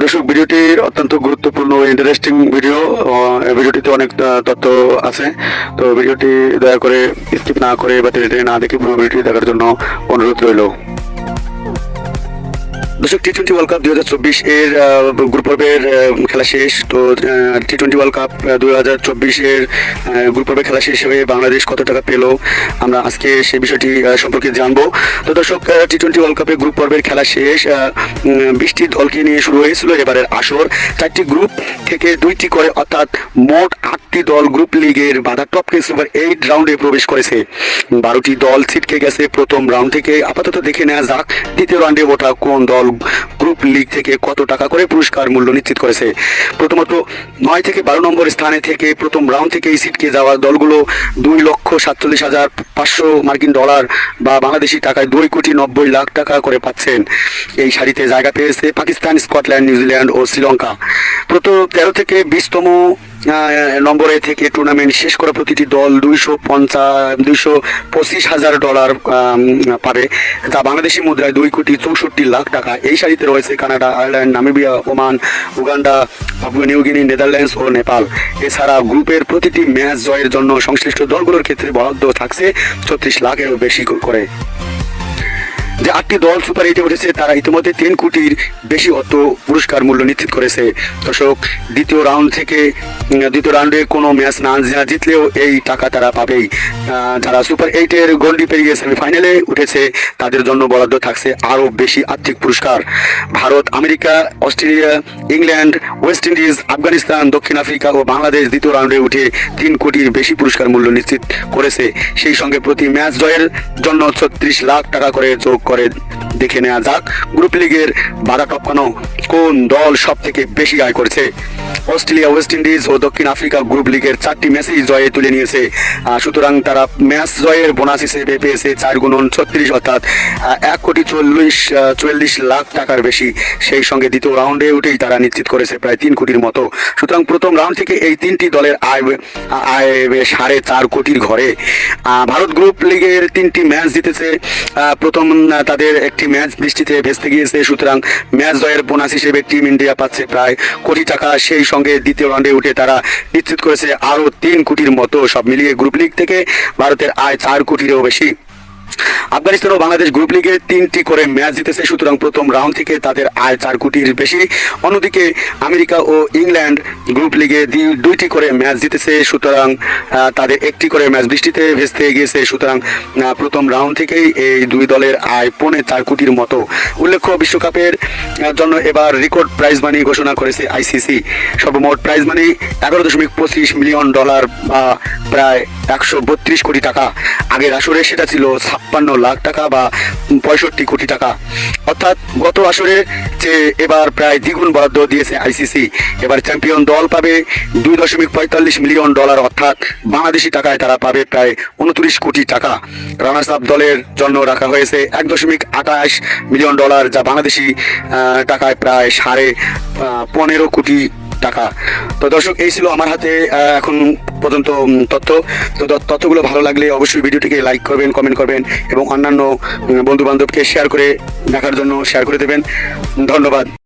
দর্শক ভিডিওটি অত্যন্ত গুরুত্বপূর্ণ ইন্টারেস্টিং ভিডিও ভিডিওটিতে অনেক তথ্য আছে। তো ভিডিওটি দয়া করে স্কিপ না করে বা টেনে না দেখে পুরো ভিডিওটি দেখার জন্য অনুরোধ রইল। দর্শক টি টোয়েন্টি ওয়ার্ল্ড কাপ দুই হাজার চব্বিশ এর গ্রুপ পর্বের খেলা শেষ। তো টি টোয়েন্টি ওয়ার্ল্ড কাপ দুই হাজার চব্বিশের গ্রুপ পর্বের খেলা শেষ হয়ে বাংলাদেশ কত টাকা পেল? আমরা আজকে সেই বিষয়টি সম্পর্কে জানব। তো দর্শক টি টোয়েন্টি ওয়ার্ল্ড কাপের গ্রুপ পর্বের খেলা শেষ বিশটি দলকে নিয়ে শুরু হয়েছিল। এবারের আসর, চারটি গ্রুপ থেকে দুইটি করে, অর্থাৎ মোট আটটি দল গ্রুপ লিগের বাধা টপকে সুপার এইট রাউন্ডে প্রবেশ করেছে। বারোটি দল ছিটকে গেছে প্রথম রাউন্ড থেকে। আপাতত দেখে নেওয়া যাক দ্বিতীয় রাউন্ডে ওঠা কোন দল গ্রুপ লিগ থেকে কত টাকা করে পুরস্কার মূল্য নিশ্চিত করেছে? প্রথমত নয় থেকে বারো নম্বর স্থানে থেকে প্রথম রাউন্ড থেকেই সিটকে যাওয়া দলগুলো দুই লক্ষ সাতচল্লিশ হাজার পাঁচশো মার্কিন ডলার বা বাংলাদেশি টাকায় দুই কোটি নব্বই লাখ টাকা করে পাচ্ছেন। এই সারিতে জায়গা পেয়েছে পাকিস্তান, স্কটল্যান্ড, নিউজিল্যান্ড ও শ্রীলঙ্কা। প্রথম তেরো থেকে বিশতম নম্বরে থেকে টুর্নামেন্ট শেষ করা প্রতিটি দল দুইশো পঞ্চাশ দুইশো পঁচিশ হাজার ডলার পাবে যা বাংলাদেশি মুদ্রায় দুই কোটি চৌষট্টি লাখ টাকা। এই সারিতে রয়েছে Canada, Ireland, Namibia, Oman, Uganda New Guinea Netherlands ও নেপাল। এছাড়া গ্রুপের প্রতিটি ম্যাচ জয়ের জন্য সংশ্লিষ্ট দলগুলোর ক্ষেত্রে বরাদ্দ থাকছে ছত্রিশ লাখেরও বেশি করে। যে আটটি দল সুপার এইটে উঠেছে, তারা ইতিমধ্যে তিন কোটির বেশি অর্থ পুরস্কার মূল্য নিশ্চিত করেছে। দর্শক, দ্বিতীয় রাউন্ড থেকে দ্বিতীয় রাউন্ডে কোনো ম্যাচ না জিতলেও এই টাকা তারা পাবেই। যারা সুপার এইটের গন্ডি পেরিয়ে সেমিফাইনালে উঠেছে, তাদের জন্য বরাদ্দ থাকছে আরও বেশি আর্থিক পুরস্কার। Bharat, America, Australia, England, West Indies, Afghanistan, দক্ষিণ আফ্রিকা ও বাংলাদেশ দ্বিতীয় রাউন্ডে উঠে তিন কোটির বেশি পুরস্কার মূল্য নিশ্চিত করেছে। সেই সঙ্গে প্রতি ম্যাচ জয়ের জন্য ছত্রিশ লাখ টাকা করে যোগ করে দেখে নেওয়া যাক। গ্রুপ লিগের বাধা টপকানো কোন দল সব থেকে বেশি আয় করেছে? অস্ট্রেলিয়া ওয়েস্ট ইন্ডিজ ও দক্ষিণ আফ্রিকা গ্রুপ লিগের চারটি ম্যাচই জয়ে তুলে নিয়েছে। সুতরাং তারা ম্যাচ জয়ের বোনাস হিসেবে পেয়েছে চার গুণন ছত্রিশ অর্থাৎ এক কোটি চল্লিশ আহ, চুয়াল্লিশ লাখ টাকার বেশি। সেই সঙ্গে দ্বিতীয় রাউন্ডে উঠেই তারা নিশ্চিত করেছে প্রায় তিন কোটির মতো। সুতরাং প্রথম রাউন্ড থেকে এই তিনটি দলের আয় আয় সাড়ে চার কোটির ঘরে। ভারত গ্রুপ লিগের তিনটি ম্যাচ জিতেছে। প্রথম তাদের একটি ম্যাচ বৃষ্টিতে ভেস্তে গিয়েছে। সুতরাং ম্যাচ জয়ের বোনাস হিসেবে টিম ইন্ডিয়া পাচ্ছে প্রায় কোটি টাকা। সেই সঙ্গে দ্বিতীয় রাউন্ডে উঠে তারা নিশ্চিত করেছে আরও তিন কোটির মতো সব মিলিয়ে গ্রুপ লিগ থেকে ভারতের আয় চার কোটিরও বেশি। আফগানিস্তান ও বাংলাদেশ গ্রুপ লিগে তিনটি করে ম্যাচ জিতেছে। সুতরাং প্রথম রাউন্ড থেকে তাদের আয় চার কোটির বেশি। অন্যদিকে আমেরিকা ও ইংল্যান্ড গ্রুপ লিগে দুইটি করে ম্যাচ জিতেছে। সুতরাং তাদের একটি করে ম্যাচ বৃষ্টিতে ভেস্তে গিয়েছে। সুতরাং প্রথম রাউন্ড থেকেই এই দুই দলের আয় পৌনে চার কোটির মতো। উল্লেখ্য, বিশ্বকাপের জন্য এবার রেকর্ড প্রাইজ মানি ঘোষণা করেছে আইসিসি। সর্বমোট প্রাইজ মানি এগারো দশমিক পঁচিশ মিলিয়ন ডলার বা প্রায় একশো বত্রিশ কোটি টাকা। আগের আসরে সেটা ছিল ছাপ্পান্ন লাখ টাকা বা পঁয়ষট্টি কোটি টাকা। অর্থাৎ গত আসরে যে এবার প্রায় দ্বিগুণ বরাদ্দ দিয়েছে আইসিসি, এবার চ্যাম্পিয়ন দল পাবে দুই দশমিক পঁয়তাল্লিশ মিলিয়ন ডলার, অর্থাৎ বাংলাদেশি টাকায় তারা পাবে প্রায় উনত্রিশ কোটি টাকা। রানার্স আপ দলের জন্য রাখা হয়েছে এক দশমিক আঠাশ মিলিয়ন ডলার, যা বাংলাদেশি টাকায় প্রায় সাড়ে পনেরো কোটি টাকা। তো দর্শক, এই ছিল আমার হাতে এখন পর্যন্ত তথ্য। তো তথ্যগুলো ভালো লাগলে অবশ্যই ভিডিওটিকে লাইক করবেন কমেন্ট করবেন এবং অন্যান্য বন্ধু বান্ধবকে শেয়ার করে দেখার জন্য শেয়ার করে দেবেন। ধন্যবাদ।